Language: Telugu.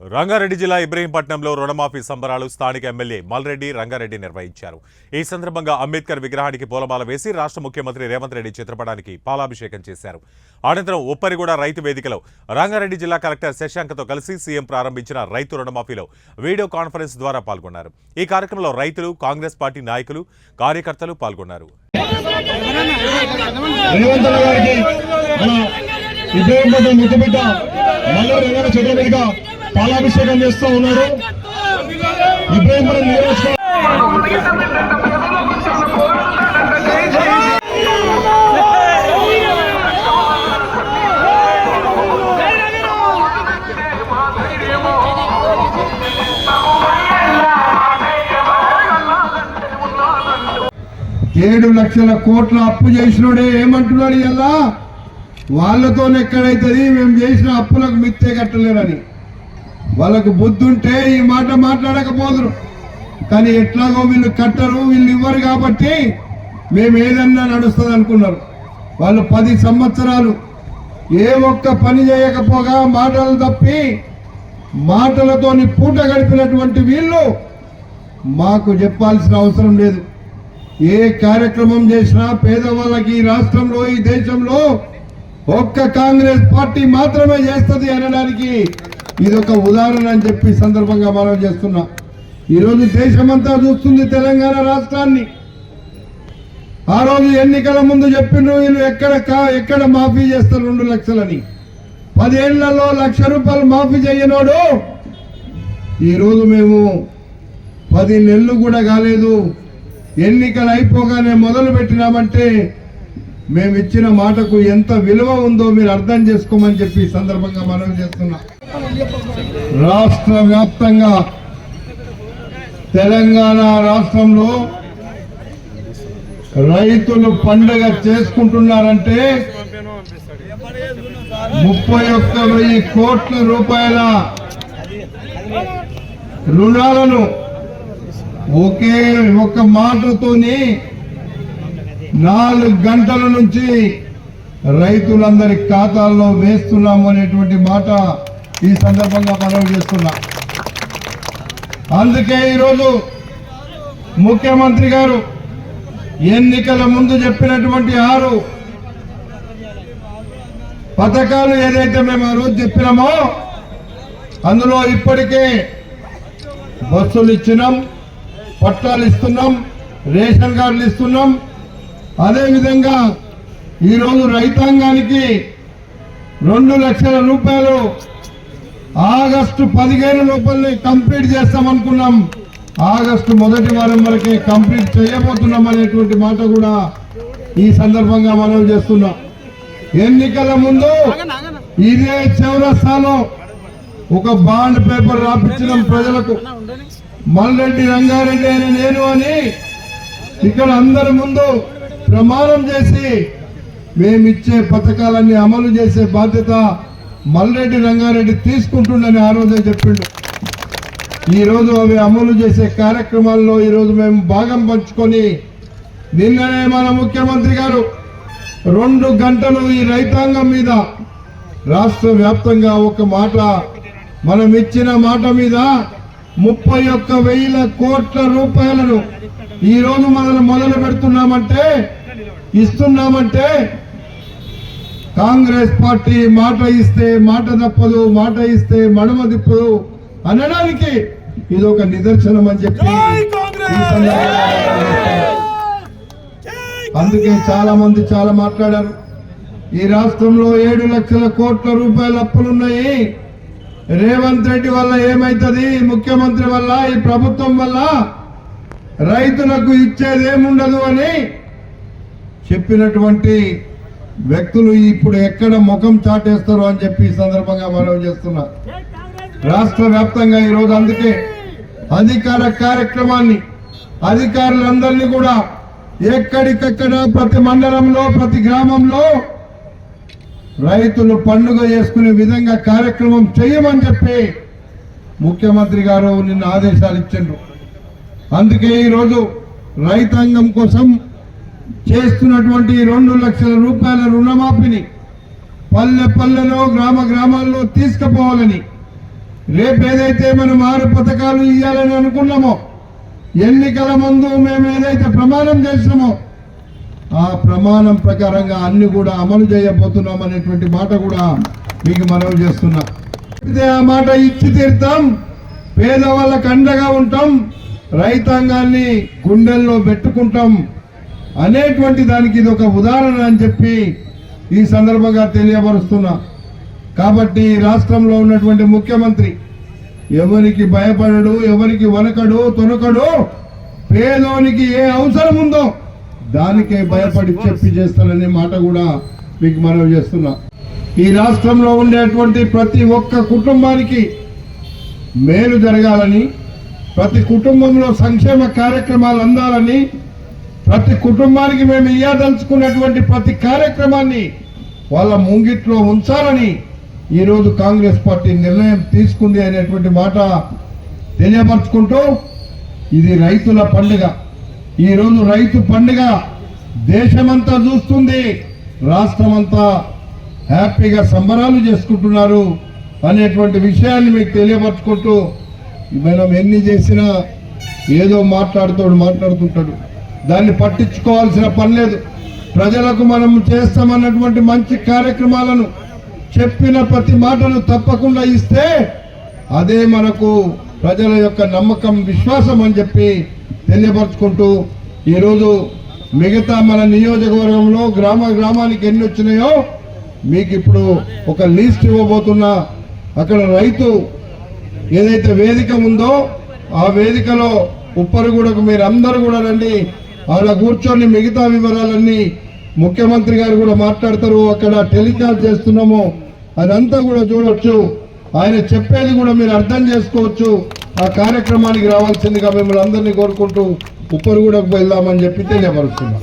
రంగారెడ్డి జిల్లా ఇబ్రహీంపట్నంలో రుణమాఫీ సంబరాలు స్థానిక ఎమ్మెల్యే మల్రెడ్డి రంగారెడ్డి నిర్వహించారు. ఈ సందర్భంగా అంబేద్కర్ విగ్రహానికి పూలమాల వేసి రాష్ట్ర ముఖ్యమంత్రి రేవంత్ రెడ్డి చిత్రపటానికి పాలాభిషేకం చేశారు. అనంతరం ఉప్పరిగూడ రైతు వేదికలో రంగారెడ్డి జిల్లా కలెక్టర్ శశాంక్తో కలిసి సీఎం ప్రారంభించిన రైతు రుణమాఫీలో వీడియో కాన్ఫరెన్స్ ద్వారా పాల్గొన్నారు. ఈ కార్యక్రమంలో రైతులు కాంగ్రెస్ పార్టీ నాయకులు కార్యకర్తలు పాల్గొన్నారు. రేవంత్ పాలాభిషేకం చేస్తూ ఉన్నారు ఇబ్రాహీంపురం ఏడు లక్షల కోట్ల అప్పు చేసినోడే ఏమంటున్నాడు ఇలా వాళ్ళతోనే ఎక్కడైతుంది? మేము చేసిన అప్పులకు మిత్తే కట్టలేరని. వాళ్ళకు బుద్ధి ఉంటే ఈ మాట మాట్లాడకపోదురు. కానీ ఎట్లాగో వీళ్ళు కట్టరు వీళ్ళు ఇవ్వరు కాబట్టి మేము ఏదన్నా నడుస్తుంది అనుకున్నారు వాళ్ళు పది సంవత్సరాలు ఏ ఒక్క పని చేయకపోగా మాటలు తప్పి మాటలతోని పూట గడిపినటువంటి వీళ్ళు మాకు చెప్పాల్సిన అవసరం లేదు. ఏ కార్యక్రమం చేసినా పేదవాళ్ళకి ఈ రాష్ట్రంలో ఈ దేశంలో ఒక్క కాంగ్రెస్ పార్టీ మాత్రమే చేస్తుంది అనడానికి ఇది ఒక ఉదాహరణ అని చెప్పి సందర్భంగా మనం చేస్తున్నా. ఈరోజు దేశమంతా చూస్తుంది తెలంగాణ రాష్ట్రాన్ని. ఆ రోజు ఎన్నికల ముందు చెప్పిండ్రు వీళ్ళు ఎక్కడ ఎక్కడ మాఫీ చేస్తారు రెండు లక్షలని? పదేళ్ళలో లక్ష రూపాయలు మాఫీ చేయనోడు. ఈరోజు మేము పది నెలలు కూడా కాలేదు. ఎన్నికలు అయిపోగానే మొదలు పెట్టినామంటే మేము ఇచ్చిన మాటకు ఎంత విలువ ఉందో మీరు అర్థం చేసుకోమని చెప్పి సందర్భంగా మనం చేస్తున్నా. రాష్ట్ర వ్యాప్తంగా తెలంగాణ రాష్ట్రంలో రైతులు పండుగ చేసుకుంటున్నారంటే ముప్పై ఒక్క వెయ్యి కోట్ల రూపాయల రుణాలను ఒకే ఒక మాటతోని నాలుగు గంటల నుంచి రైతులందరి ఖాతాల్లో వేస్తున్నాము అనేటువంటి మాట ఈ సందర్భంగా మనవి చేస్తున్నా. అందుకే ఈరోజు ముఖ్యమంత్రి గారు ఎన్నికల ముందు చెప్పినటువంటి ఆరు పథకాలు ఏదైతే మేము ఆ రోజు చెప్పినామో అందులో ఇప్పటికే బస్సులు ఇచ్చినాం పట్టాలు ఇస్తున్నాం రేషన్ కార్డులు ఇస్తున్నాం అదేవిధంగా ఈరోజు రైతాంగానికి రెండు లక్షల రూపాయలు ఆగస్టు పదిహేను లోపలనే కంప్లీట్ చేస్తామనుకున్నాం. ఆగస్టు మొదటి వారం వరకే కంప్లీట్ చేయబోతున్నాం అనేటువంటి మాట కూడా ఈ సందర్భంగా మనం చేస్తున్నాం. ఎన్నికల ముందు ఇదే చౌరస్తాలో ఒక బాండ్ పేపర్ రాపించడం ప్రజలకు. మల్రెడ్డి రంగారెడ్డి అని నేను అని ఇక్కడ అందరి ముందు ప్రమాణం చేసి మేమిచ్చే పథకాలన్నీ అమలు చేసే బాధ్యత మల్లెడ్డి రంగారెడ్డి తీసుకుంటుండని ఆ రోజే చెప్పిండు. ఈరోజు అవి అమలు చేసే కార్యక్రమాల్లో ఈ రోజు మేము భాగం పంచుకొని నిన్ననే మన ముఖ్యమంత్రి గారు రెండు గంటలు ఈ రైతాంగం మీద రాష్ట్ర వ్యాప్తంగా ఒక మాట మనం ఇచ్చిన మాట మీద ముప్పై ఒక్క వేల కోట్ల రూపాయలను ఈరోజు మనం మొదలు పెడుతున్నామంటే ఇస్తున్నామంటే కాంగ్రెస్ పార్టీ మాట ఇస్తే మాట తప్పదు మాట ఇస్తే మడమ తిప్పదు అనడానికి ఇది ఒక నిదర్శనం అని చెప్పి అందుకే చాలా మంది చాలా మాట్లాడారు. ఈ రాష్ట్రంలో ఏడు లక్షల కోట్ల రూపాయల అప్పులున్నాయి. రేవంత్ రెడ్డి వల్ల ఏమైతుంది? ముఖ్యమంత్రి వల్ల ఈ ప్రభుత్వం వల్ల రైతులకు ఇచ్చేది ఏముండదు అని చెప్పినటువంటి వ్యక్తులు ఇప్పుడు ఎక్కడ ముఖం చాటేస్తారు అని చెప్పి ఈ సందర్భంగా మనం చేస్తున్నా. రాష్ట్ర వ్యాప్తంగా ఈరోజు అందుకే అధికార కార్యక్రమాన్ని అధికారులందరినీ కూడా ఎక్కడికక్కడ ప్రతి మండలంలో ప్రతి గ్రామంలో రైతులు పండుగ చేసుకునే విధంగా కార్యక్రమం చేయమని చెప్పి ముఖ్యమంత్రి గారు నిన్న ఆదేశాలు ఇచ్చిండ్రు. అందుకే ఈరోజు రైతాంగం కోసం చేస్తున్నటువంటి రెండు లక్షల రూపాయల రుణమాఫీని పల్లె పల్లెలో గ్రామ గ్రామాల్లో తీసుకుపోవాలని రేపు ఏదైతే మనం ఆరు పథకాలు ఇవ్వాలని అనుకున్నామో ఎన్నికల ముందు మేము ఏదైతే ప్రమాణం చేసినామో ఆ ప్రమాణం ప్రకారంగా అన్ని కూడా అమలు చేయబోతున్నాం అనేటువంటి మాట కూడా మీకు మనవి చేస్తున్నా. ఆ మాట ఇచ్చి తీరుతాం పేదవాళ్ళకు అండగా ఉంటాం రైతాంగాన్ని గుండెల్లో పెట్టుకుంటాం. అనేటువంటి దానికి ఇది ఒక ఉదాహరణ అని చెప్పి ఈ సందర్భంగా తెలియపరుస్తున్నా. కాబట్టి రాష్ట్రంలో ఉన్నటువంటి ముఖ్యమంత్రి ఎవరికి భయపడడు ఎవరికి వనకడు తొనకడు పేదోనికి ఏ అవసరం ఉందో దానికే భయపడి చెప్పి చేస్తాననే మాట కూడా మీకు మనవి చేస్తున్నా. ఈ రాష్ట్రంలో ఉండేటువంటి ప్రతి ఒక్క కుటుంబానికి మేలు జరగాలని ప్రతి కుటుంబంలో సంక్షేమ కార్యక్రమాలు అందాలని ప్రతి కుటుంబానికి మేము ఇయ్యదలుచుకున్నటువంటి ప్రతి కార్యక్రమాన్ని వాళ్ళ ముంగిట్లో ఉంచాలని ఈరోజు కాంగ్రెస్ పార్టీ నిర్ణయం తీసుకుంది అనేటువంటి మాట తెలియపరచుకుంటూ ఇది రైతుల పండుగ. ఈరోజు రైతు పండుగ దేశమంతా చూస్తుంది. రాష్ట్రమంతా హ్యాపీగా సంబరాలు చేసుకుంటున్నారు అనేటువంటి విషయాన్ని మీకు తెలియపరచుకుంటూ మనం ఎన్ని చేసినా ఏదో మాట్లాడుతాడు మాట్లాడుతుంటాడు. దాన్ని పట్టించుకోవాల్సిన పని లేదు. ప్రజలకు మనం చేస్తామన్నటువంటి మంచి కార్యక్రమాలను చెప్పిన ప్రతి మాటను తప్పకుండా ఇస్తే అదే మనకు ప్రజల యొక్క నమ్మకం విశ్వాసం అని చెప్పి తెలియపరచుకుంటూ ఈరోజు మిగతా మన నియోజకవర్గంలో గ్రామ గ్రామానికి ఎన్ని వచ్చినాయో మీకు ఇప్పుడు ఒక లిస్ట్ ఇవ్వబోతున్నా. అక్కడ రైతు ఏదైతే వేదిక ఉందో ఆ వేదికలో ఉప్పరుగూడకు మీరు అందరూ కూడా రండి. అలా కూర్చొని మిగతా వివరాలన్నీ ముఖ్యమంత్రి గారు కూడా మాట్లాడతారు. అక్కడ టెలికాల్ చేస్తున్నాము. అదంతా కూడా చూడొచ్చు. ఆయన చెప్పేది కూడా మీరు అర్థం చేసుకోవచ్చు. ఆ కార్యక్రమానికి రావాల్సిందిగా మిమ్మల్ని అందరినీ కోరుకుంటూ ఉప్పరగూడకు వెళ్దామని చెప్పి తెలియపరుస్తున్నాం.